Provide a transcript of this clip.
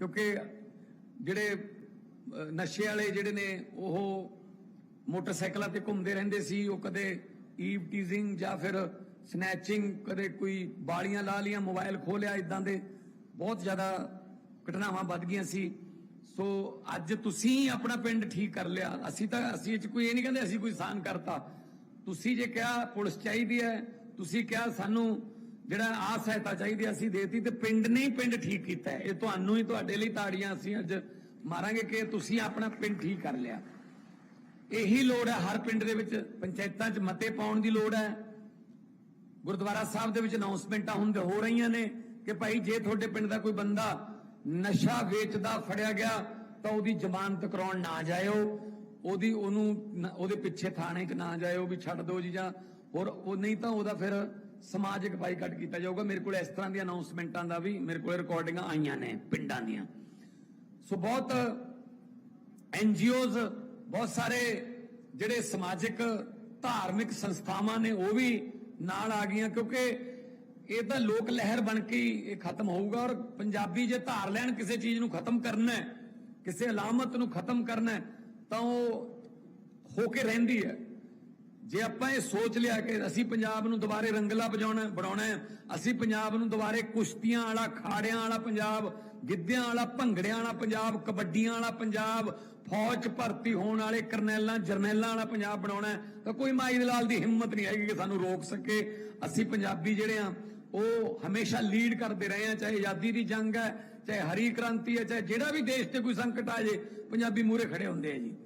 ਕਿਉਂਕਿ ਜਿਹੜੇ ਨਸ਼ੇ ਵਾਲੇ ਜਿਹੜੇ ਨੇ, ਉਹ ਮੋਟਰਸਾਈਕਲਾਂ ਤੇ ਘੁੰਮਦੇ ਰਹਿੰਦੇ ਸੀ, ਉਹ ਕਦੇ ਈਵ ਟੀਜ਼ਿੰਗ ਜਾਂ ਫਿਰ ਸਨੈਚਿੰਗ ਕਦੇ ਕੋਈ ਬਾਲੀਆਂ ਲਾ ਲੀਆਂ ਮੋਬਾਈਲ ਖੋਲਿਆ ਇਦਾਂ ਦੇ, ਬਹੁਤ ਜ਼ਿਆਦਾ ਘਟਨਾਵਾਂ ਵੱਧ ਗਈਆਂ ਸੀ। ਸੋ ਅੱਜ ਤੁਸੀਂ ਆਪਣਾ ਪਿੰਡ ਠੀਕ ਕਰ ਲਿਆ। ਅਸੀਂ ਤਾਂ, ਅਸੀਂ ਇਹ ਚ ਕੋਈ ਇਹ ਨਹੀਂ ਕਹਿੰਦੇ ਅਸੀਂ ਕੋਈ ਸਾਨ ਕਰਤਾ। ਤੁਸੀਂ ਜੇ ਕਿਹਾ ਪੁਲਿਸ ਚਾਹੀਦੀ ਹੈ, ਤੁਸੀਂ ਕਿਹਾ ਸਾਨੂੰ ਜਿਹੜਾ ਆ ਸਹਾਇਤਾ ਚਾਹੀਦੀ ਅਸੀਂ ਦੇਤੀ ਤੇ ਪਿੰਡ ਨੇ ਹੀ ਪਿੰਡ ਠੀਕ ਕੀਤਾ ਇਹ ਤੁਹਾਨੂੰ ਹੀ, ਤੁਹਾਡੇ ਲਈ ਤਾੜੀਆਂ ਅਸੀਂ ਅੱਜ ਮਾਰਾਂਗੇ ਕਿ ਤੁਸੀਂ ਆਪਣਾ ਪਿੰਡ ਠੀਕ ਕਰ ਲਿਆ। ਇਹੀ ਲੋੜ ਹੈ ਹਰ ਪਿੰਡ ਦੇ ਵਿੱਚ, ਪੰਚਾਇਤਾਂ 'ਚ ਮਤੇ ਪਾਉਣ ਦੀ ਲੋੜ ਹੈ। ਗੁਰਦੁਆਰਾ ਸਾਹਿਬ ਦੇ ਵਿੱਚ ਅਨਾਉਂਸਮੈਂਟਾਂ ਹੁਣ ਹੋ ਰਹੀਆਂ ਨੇ ਕਿ ਭਾਈ ਜੇ ਤੁਹਾਡੇ ਪਿੰਡ ਦਾ ਕੋਈ ਬੰਦਾ ਨਸ਼ਾ ਵੇਚਦਾ, ਫੜਿਆ ਗਿਆ, ਤਾਂ ਉਹਦੀ ਜ਼ਮਾਨਤ ਕਰਾਉਣ ਨਾ ਜਾਇਓ। ਉਹਦੀ, ਉਹਨੂੰ ਉਹਦੇ ਪਿੱਛੇ ਥਾਣੇ 'ਚ ਨਾ ਜਾਇਓ ਵੀ ਛੱਡ ਦਿਓ ਜੀ ਜਾਂ ਹੋਰ, ਉਹ ਨਹੀਂ ਤਾਂ ਉਹਦਾ ਫਿਰ ਸਮਾਜਿਕ ਬਾਈਕਾਟ ਕੀਤਾ ਜਾਊਗਾ। ਮੇਰੇ ਕੋਲ ਇਸ ਤਰ੍ਹਾਂ ਦੀਆਂ ਅਨਾਉਂਸਮੈਂਟਾਂ ਦਾ ਵੀ ਮੇਰੇ ਕੋਲ ਰਿਕਾਰਡਿੰਗਾਂ ਆਈਆਂ ਨੇ ਪਿੰਡਾਂ ਦੀਆਂ। ਸੋ ਬਹੁਤ ਐਨਜੀਓਜ਼ ਬਹੁਤ ਸਾਰੇ ਜਿਹੜੇ ਸਮਾਜਿਕ, ਧਾਰਮਿਕ ਸੰਸਥਾਵਾਂ ਨੇ, ਉਹ ਵੀ ਨਾਲ ਆ ਗਈਆਂ ਕਿਉਂਕਿ ਇਹ ਤਾਂ ਲੋਕ ਲਹਿਰ ਬਣ ਕੇ ਹੀ ਇਹ ਖਤਮ ਹੋਊਗਾ ਔਰ ਪੰਜਾਬੀ ਜੇ ਧਾਰ ਲੈਣ ਕਿਸੇ ਚੀਜ਼ ਨੂੰ ਖਤਮ ਕਰਨਾ ਹੈ, ਕਿਸੇ ਅਲਾਮਤ ਨੂੰ ਖਤਮ ਕਰਨਾ ਹੈ, ਤਾਂ ਉਹ ਹੋ ਕੇ ਰਹਿੰਦੀ ਹੈ। ਜੇ ਆਪਾਂ ਇਹ ਸੋਚ ਲਿਆ ਕਿ ਅਸੀਂ ਪੰਜਾਬ ਨੂੰ ਦੁਬਾਰੇ ਰੰਗਲਾ ਵਜਾਉਣਾ, ਬਣਾਉਣਾ ਹੈ, ਅਸੀਂ ਪੰਜਾਬ ਨੂੰ ਦੁਬਾਰੇ ਕੁਸ਼ਤੀਆਂ ਵਾਲਾ, ਖਾੜਿਆਂ ਵਾਲਾ ਪੰਜਾਬ, ਗਿੱਧਿਆਂ ਵਾਲਾ, ਭੰਗੜਿਆਂ ਵਾਲਾ ਪੰਜਾਬ, ਕਬੱਡੀਆਂ ਵਾਲਾ ਪੰਜਾਬ, ਫੌਜ ਭਰਤੀ ਹੋਣ ਵਾਲੇ ਕਰਨੈਲਾਂ, ਜਰਨੈਲਾਂ ਵਾਲਾ ਪੰਜਾਬ ਬਣਾਉਣਾ ਤਾਂ ਕੋਈ ਮਾਈ ਦਲਾਲ ਦੀ ਹਿੰਮਤ ਨਹੀਂ ਹੈਗੀ ਕਿ ਸਾਨੂੰ ਰੋਕ ਸਕੇ। ਅਸੀਂ ਪੰਜਾਬੀ ਜਿਹੜੇ ਆ, ਉਹ ਹਮੇਸ਼ਾ ਲੀਡ ਕਰਦੇ ਰਹੇ ਆ, ਚਾਹੇ ਆਜ਼ਾਦੀ ਦੀ ਜੰਗ ਹੈ, ਚਾਹੇ ਹਰੀ ਕ੍ਰਾਂਤੀ ਹੈ, ਚਾਹੇ ਜਿਹੜਾ ਵੀ ਦੇਸ਼ ਤੇ ਕੋਈ ਸੰਕਟ ਆ ਜੇ, ਪੰਜਾਬੀ ਮੂਹਰੇ ਖੜੇ ਹੁੰਦੇ ਆ ਜੀ।